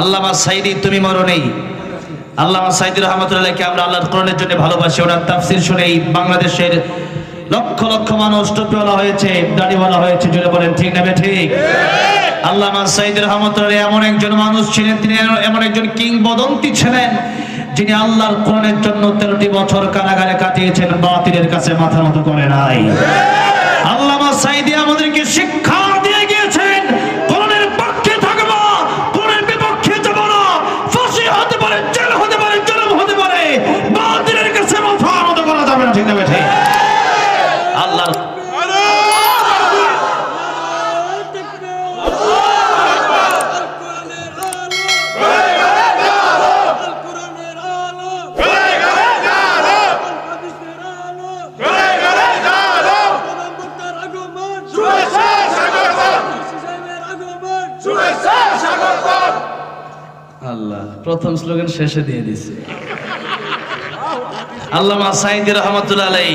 আল্লামা সাইদি, তুমি মরো নেই। আল্লামা সাইদি রহমতুল্লাহকে আমরা আল্লাহর কোরআনের জন্য ভালোবাসি। ওনার তাফসির শুনেই বাংলাদেশের লক্ষ লক্ষ মানুষ টুপিওয়ালা হয়েছে, দাড়িওয়ালা হয়েছে জুড়ে বলেন, ঠিক না ঠিক আল্লামা সাইদি রহমতুল্লাহ এমন একজন মানুষ ছিলেন, তিনি এমন একজন কিংবদন্তি ছিলেন, যিনি আল্লাহর কোরআনের জন্য তেরোটি বছর কারাগারে কাটিয়েছেন, বাতিলের কাছে মাথা মতো করে নাই। আল্লামা সাইদি আমাদেরকে শিক্ষা দিয়ে গিয়েছেন কোরআনের পক্ষে থাকব কোরআনের বিপক্ষে যাব না ফাঁসি হতে পারে জেল হতে পারে জন্ম হতে পারে বাতিলের কাছে মাথা মতো করা যাবে না ঠিক না বেঠে আল্লাহর আল্লাহ, প্রথম স্লোগান শেষে দিয়ে দিছে। আল্লামা সাইদি রহমতুল্লাহ আলাই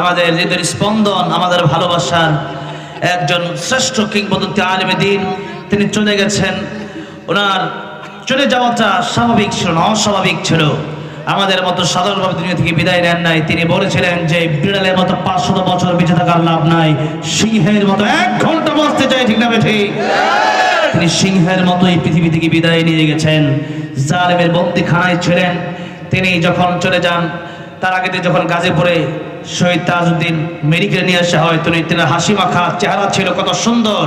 আমাদের হৃদয়ের স্পন্দন, আমাদের ভালোবাসার একজন শ্রেষ্ঠ কিংবদন্তি আলমে দিন, তিনি চলে গেছেন। ওনার চলে যাওয়াটা স্বাভাবিক ছিল না, অস্বাভাবিক ছিল। আমাদের মতো সাধারণভাবে দুনিয়া থেকে বিদায় নেন নাই। তিনি বলেছিলেন যে, বিড়ালের মতো পাঁচশত বছর বেঁচে থাকার লাভ নাই। সিংহের মতো এক ঘণ্টা বসতে চাই, ঠিক না ঠিক? তিনি সিংহের মতো এই পৃথিবী থেকে বিদায় নিয়ে গেছেন। জালেমের বন্দিখানায় ছিলেন। তিনি যখন চলে যান, তার আগে যখন গাজীপুরে শহীদ তাজউদ্দিন মেডিকেল নিয়ে আসা হয়, তিনি হাসি মাখা চেহারা ছিল কত সুন্দর।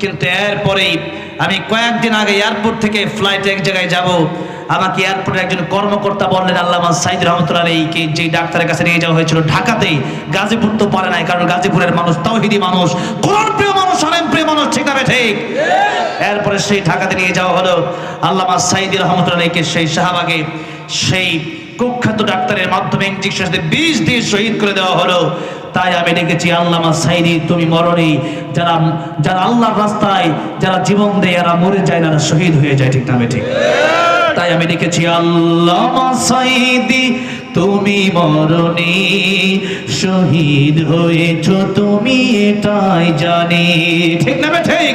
কিন্তু এরপরেই আমি কয়েকদিন আগে এয়ারপোর্ট থেকে ফ্লাইটে এক জায়গায় যাব। আমাকে এয়ারপোর্টের একজন কর্মকর্তা বললেন আল্লামা সাইদ রহমতুল্লাহ আলীকে যে ডাক্তারের কাছে নিয়ে যাওয়া হয়েছিল ঢাকাতেই, গাজীপুর তো পারে নাই, কারণ গাজীপুরের মানুষ তাওহিদি মানুষ, কোরআন প্রিয় মানুষ, আলেম প্রিয় মানুষ, ঠিক বে ঠিক? এরপরে সেই ঢাকাতে নিয়ে যাওয়া হলো। আল্লামা সাইদি রহমতুল্লাহকে সেই শাহবাগে সেই কুখ্যাত ডাক্তারের মাধ্যমে ইঞ্জেকশন বিষ দিয়ে শহীদ করে দেওয়া হলো। তাই আমি দেখেছি আল্লাহ সাইদি, তুমি মরণী যারা যারা আল্লাহর রাস্তায়, যারা জীবন দেয়, এরা মরে যায় না শহীদ হয়ে যায়, ঠিক না ঠিক? তাই আমি দেখেছি আল্লামা সাইদি, তুমি মরণে শহীদ হয়েছ, তুমি এটাই জানি। ঠিক না ঠিক?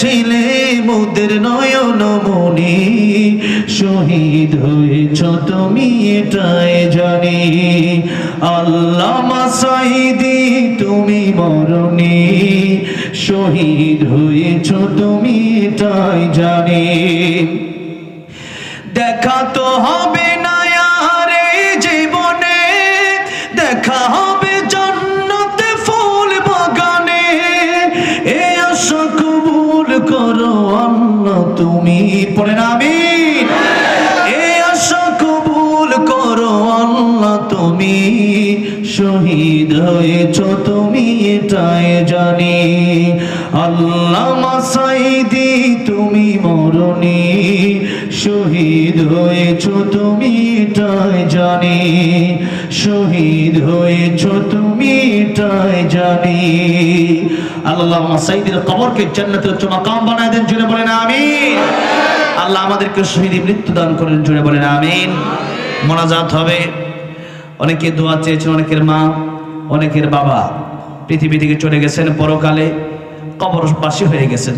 ছিলে মুদের নয়ন মনি শহীদ হয়েছ তুমি এটাই জানি। আল্লামা সাইদি তুমি মরণি। শহীদ হয়েছ তুমি এটাই জানি। দেখা তো হবে তুমি শহীদ হয়েছ, তুমি এটাই জানি। আল্লাহ মাসাইদি, তুমি মরণি শহীদ হয়েছ, তুমি এটাই জানি। শহীদ হয়েছ, তুমি এটাই জানি। আল্লাহ মাসাইদের কবরকে জান্নাতের উচ্চ মাকাম বানায় দেন জুড়ে বলেন আমিন। আল্লাহ আমাদেরকে শহীদ মৃত্যু দান করেন জুড়ে বলেন আমিন। মোনাজাত হবে। অনেকে দোয়া চেয়েছেন, অনেকের মা, অনেকের বাবা পৃথিবী থেকে চলে গেছেন পরকালে, কবরবাসী হয়ে গেছেন।